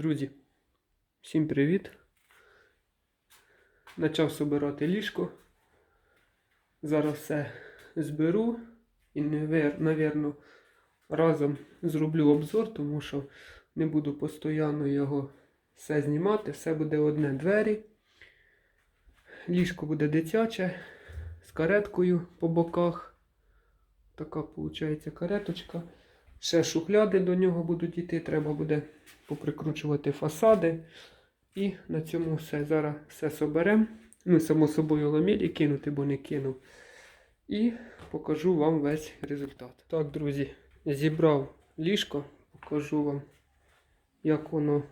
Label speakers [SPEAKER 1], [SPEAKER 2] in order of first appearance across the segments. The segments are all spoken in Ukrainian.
[SPEAKER 1] Друзі, всім привіт. Почав собирати ліжко. Зараз все зберу і, напевно, разом зроблю обзор, тому що не буду постійно його все знімати. Все буде одне двері. Ліжко буде дитяче з кареткою по боках. Така виходить кареточка. Ще шухляди до нього будуть йти, треба буде поприкручувати фасади. І на цьому все. Зараз все соберемо. Ну, само собою ламелі кинути, бо не кинув. І покажу вам весь результат. Так, друзі, зібрав ліжко, покажу вам, як воно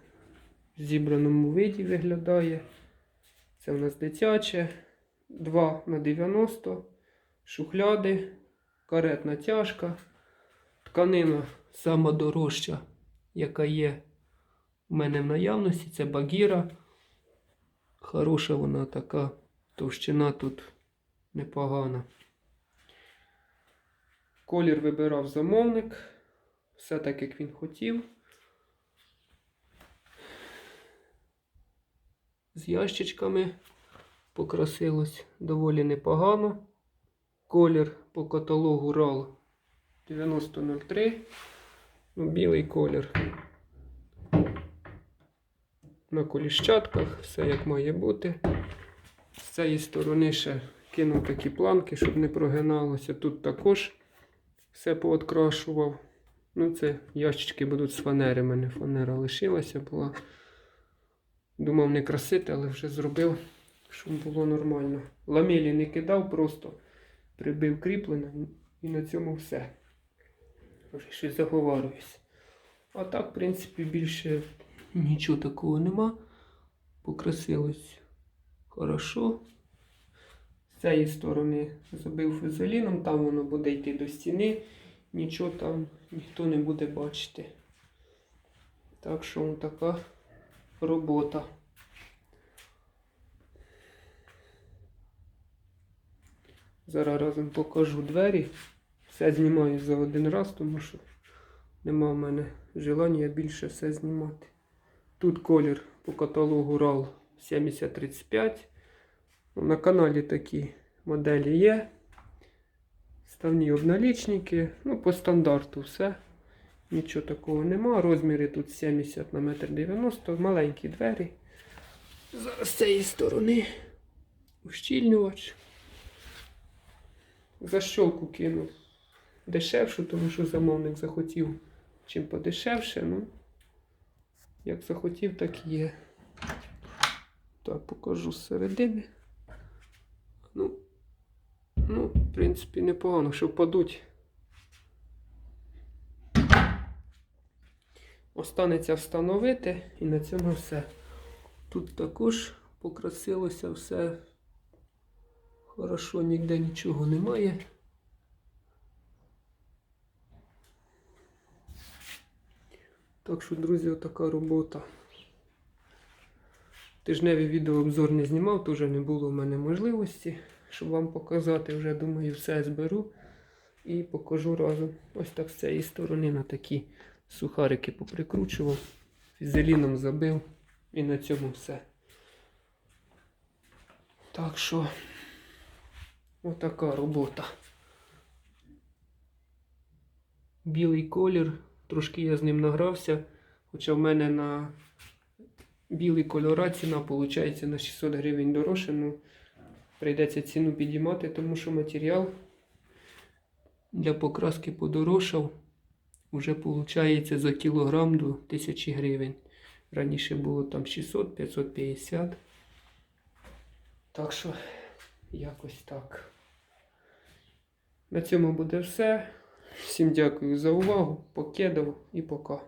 [SPEAKER 1] в зібраному виді виглядає. Це в нас дитяче. 2 на 90, шухляди, каретна тяжка. Тканина сама дорожча, яка є у мене в наявності, це багіра. Хороша вона така, товщина тут непогана. Колір вибирав замовник. Все так, як він хотів. З ящичками покрасилось доволі непогано. Колір по каталогу RAL 9003. Ну, білий колір. На коліщатках, все як має бути. З цієї сторони ще кинув такі планки, щоб не прогиналося. Тут також все пооткрашував. Ну, це ящички будуть з фанери. У мене фанера лишилася була. Думав не красити, але вже зробив, щоб було нормально. Ламелі не кидав, просто прибив кріплення і на цьому все. Вже щось заговарююсь. А так, в принципі, більше нічого такого нема. Покрасилось хорошо. З цієї сторони забив фузеліном, там воно буде йти до стіни, нічого там ніхто не буде бачити. Так що така робота. Зараз разом покажу двері. Все знімаю за один раз, тому що нема в мене желання більше все знімати. Тут колір по каталогу RAL 7035. Ну, На каналі такі моделі є. Ставні обналічники. Ну, по стандарту все. Нічого такого нема. Розміри тут 70 на 1,90 м. Маленькі двері. З цієї сторони ущільнювач. Защолку кинув дешевшу, тому що замовник захотів чим подешевше. Ну, як захотів, так і є. Так, покажу з середини. Ну, ну, в принципі, непогано, що впадуть. Останеться встановити і на цьому все. Тут також покрасилося все. Хорошо, ніде нічого немає. Так що, друзі, отака робота. Тижневий відеообзор не знімав, то вже не було в мене можливості, щоб вам показати. Вже думаю, все зберу і покажу разом. Ось так з цієї сторони на такі сухарики поприкручував, фізеліном забив і на цьому все. Так що, отака робота. Білий колір. Трошки я з ним награвся. Хоча в мене на білий кольора ціна виходить на 600 гривень дорожче. Ну, прийдеться ціну підіймати, тому що матеріал для покраски подорожчав. Уже виходить за кілограм до 1000 гривень. Раніше було там 600-550. Так що, якось так. На цьому буде все. Всім дякую за увагу. Покедав і пока.